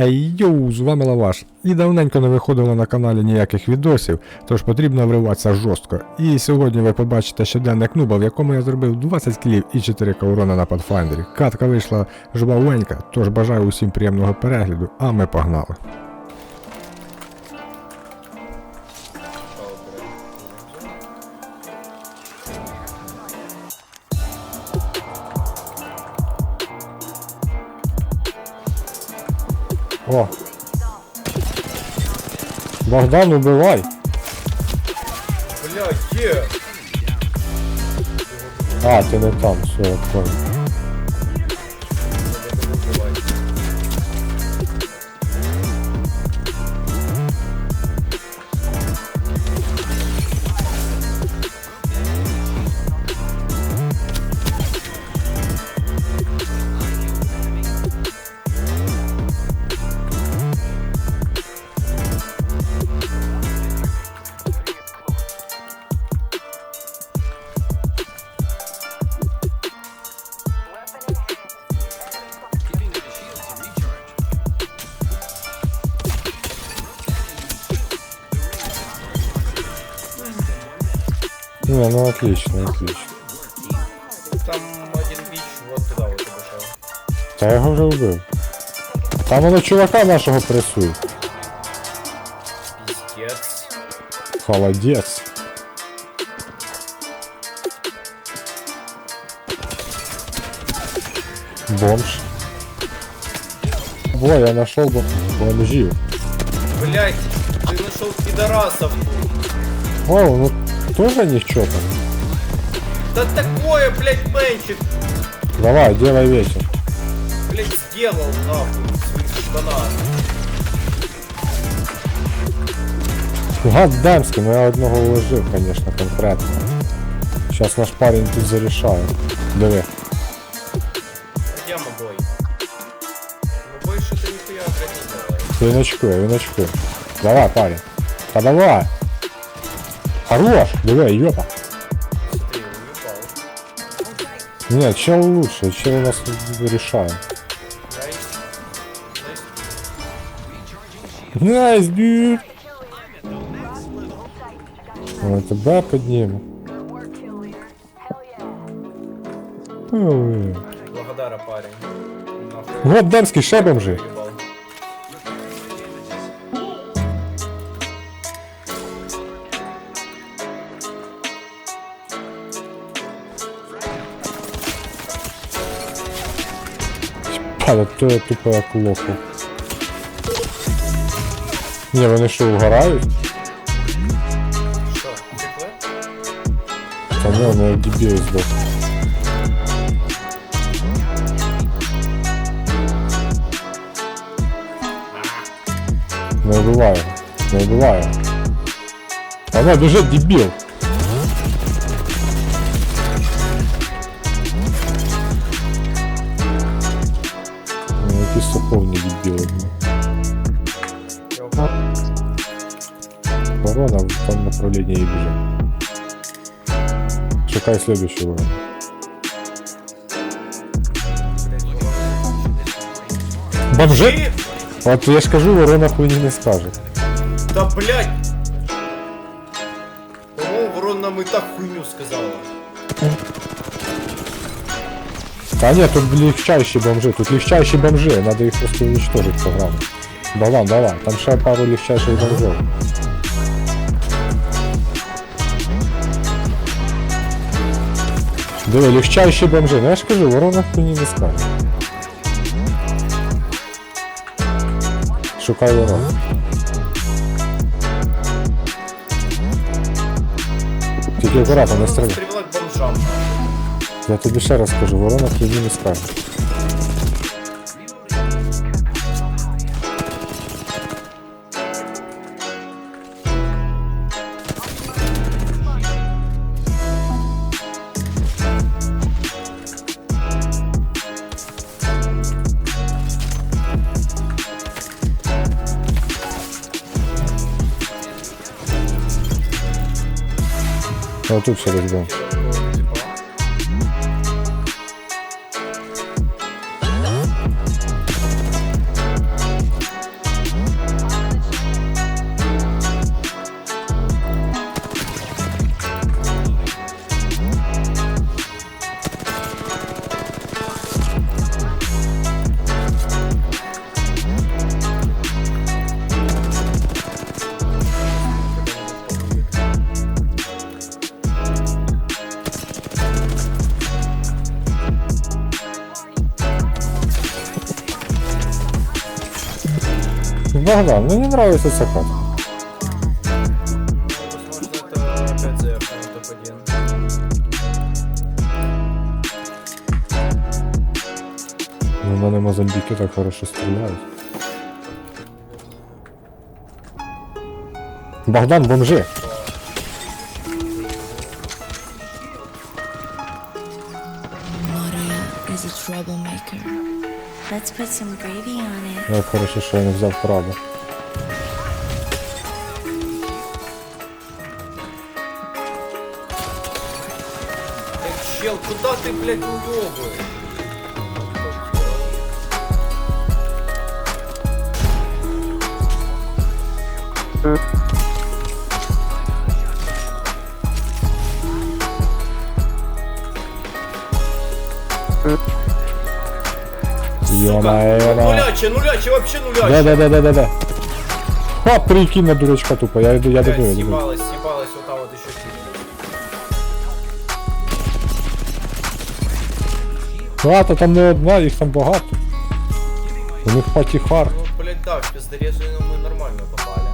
Ей йоу, з вами Лаваш. І давненько не виходило на каналі ніяких відосів, тож потрібно вриватися жорстко. І сьогодні ви побачите щоденник нуба, в якому я зробив 20 кілів і 4 урона на Pathfinder. Катка вийшла жбавенька, тож бажаю усім приємного перегляду, а ми погнали. О! Богдан, убивай! Бля, є! А, ти не там, все, я понял. Не, ну отлично, отлично. Там один біч вот туди вот обійшов. Та я його вже вбив. Там воно чувака нашого пресує. Піздець. Холодець. Бомж. Во, я нашел бом- бомжів. Блять, ти знайшов підарасов. О, ну тоже ничего так. Да такое, блять, менчик, Давай, делай вечер. блять, сделал нахуй в своїх штанах. Гаддамський, ну я одного уложив, конечно, конкретно. Сейчас наш парень тут зарішає. Диви. Где мобой? Мобой что-то нихуя, блять, не делает. Він очкує, він очкує. Давай, парень. Та давай. Хорош! Смотри, уебал. Нет, чел лучше, чел у нас решает. Найс. Дюд! Ой, тебе підніму. Ой. Благодара, парень. Нахуй. Вот дамський ще бомжи. Уебал. Але то я тупо як лоху. Ні, вони що, вгорають? Що, текли? Та не, вони як дебіли здох. Не вбиваю, не вбиваю. Вона біжить дебіл. Ну, якісь соповні дебіли. Я упав. Ворона в том направлении и бежит. Шукай следующего ворона. Бомжи? Ти? Вот я ж кажу, ворона хуйни не скажет. Да блять! По-моему, ворон нам и так хуйню сказала. А нет, тут легчайшие бомжи, тут легчайшие бомжи, надо их просто уничтожить программу. Балан, давай, там ще пару легчайших бомжов. Диви, легчайші бомжи, ну я ж кажу, ворона хуйні не скаже. Шукай ворон. Тільки акуратно, не стріляй. Стріла к бомжам. Я тобі ще раз кажу, ворона хуйні не скаже. А тут через дом. Богдан, мені нравится ця хата. Возможно, это опять заявка на топ-1. Ну, мене мозамбіки так хорошо стріляють. Богдан, бомжи! Let's put some gravy on it. Як хорошо, що я не взяв крабу. Чел, куда ты, блядь, уёбываешь? Йо-моє. Нуляче, нуляче, вообще нуляче. Да-да-да-да-да. Ха, прикинь на дурачка тупо, я иду, я Блядь, добью, я добью. съебалась, съебалась, вот там вот еще сильно. Ладно, там не одна, їх там багато. У них патіхар. Ну, блядь, да, в пиздорезы ну, мы нормально попали.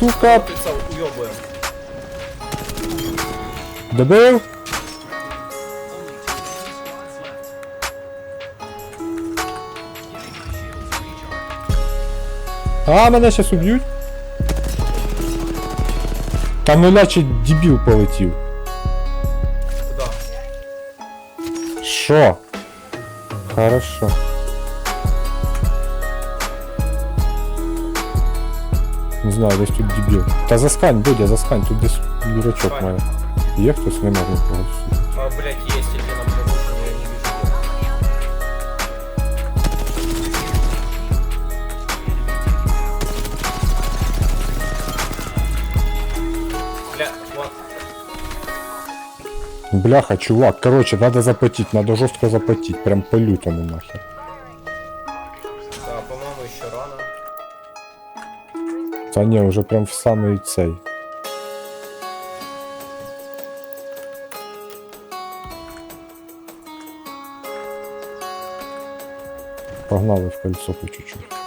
Сука, добив? А, мене щас уб'ють. Там нулячий дебіл полетів. Куда? Шо? Хорошо. Не знаю, десь тут дебіл. Та заскань, Бодя, заскань, тут десь дурачок Файн. має. Є хтось, нема нікого. А, блядь, есть или на продукшене, я не вижу. Бля, вот. Бляха, чувак, короче, надо запотеть, надо жестко запотеть, прям по лютому нахер. Та не, уже прям в самий цей. Погнали в кольцо по чуть-чуть.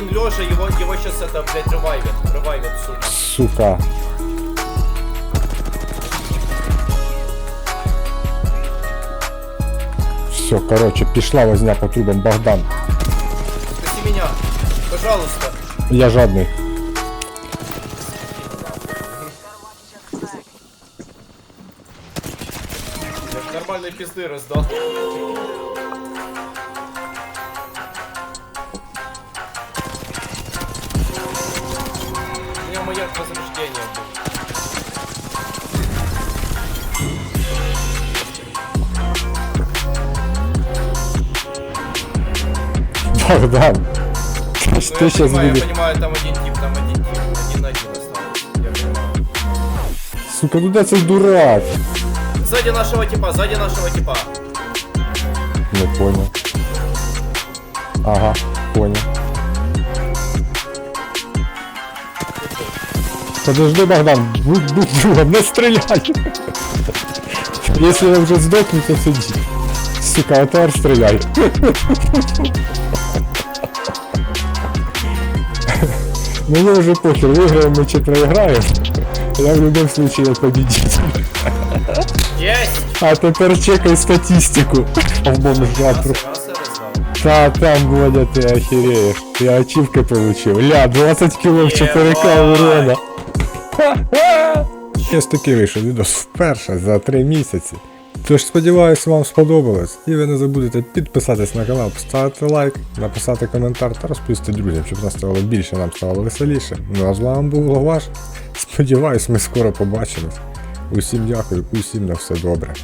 Один лежа, его, его сейчас это, блядь, ревайвит. Ревайвит, сука. Сука. Все, короче, пішла возня по трубам, Богдан. Спаси меня, пожалуйста. Я жадный. Я ж нормальной пизды раздал. Маяк возрождения был. Богдан. Ты, Ну, ты я сейчас понимаю, я будешь... понимаю, там один тип, там один тип, один на один остался. Я понимаю. Сука, ну да цей дурак. Сзади нашего типа, сзади нашего типа. Не понял. Ага, понял. Подожди, Богдан, будь, будь другом, не стреляй. Если я уже сдохну, то сиди. Сука, а тепер стреляй. Мне уже похер, выиграем мы че проиграем. Я в любом случае победитель. Есть! А тепер чекай статистику. В бомжа Раз, раз я раздал. Да, там, Бодя, ты охереешь. Я ачивкой получил. Ля, 20 кило в 4К Єбать. урона. Ха-ха! Ось такий вийшов відос вперше за 3 місяці. Тож сподіваюся, вам сподобалось. І ви не забудете підписатись на канал, поставити лайк, написати коментар та розповісти друзям, щоб нас ставало більше, нам ставало веселіше. Ну а з вами був Лаваш. Сподіваюсь, ми скоро побачимось. Усім дякую, усім на все добре.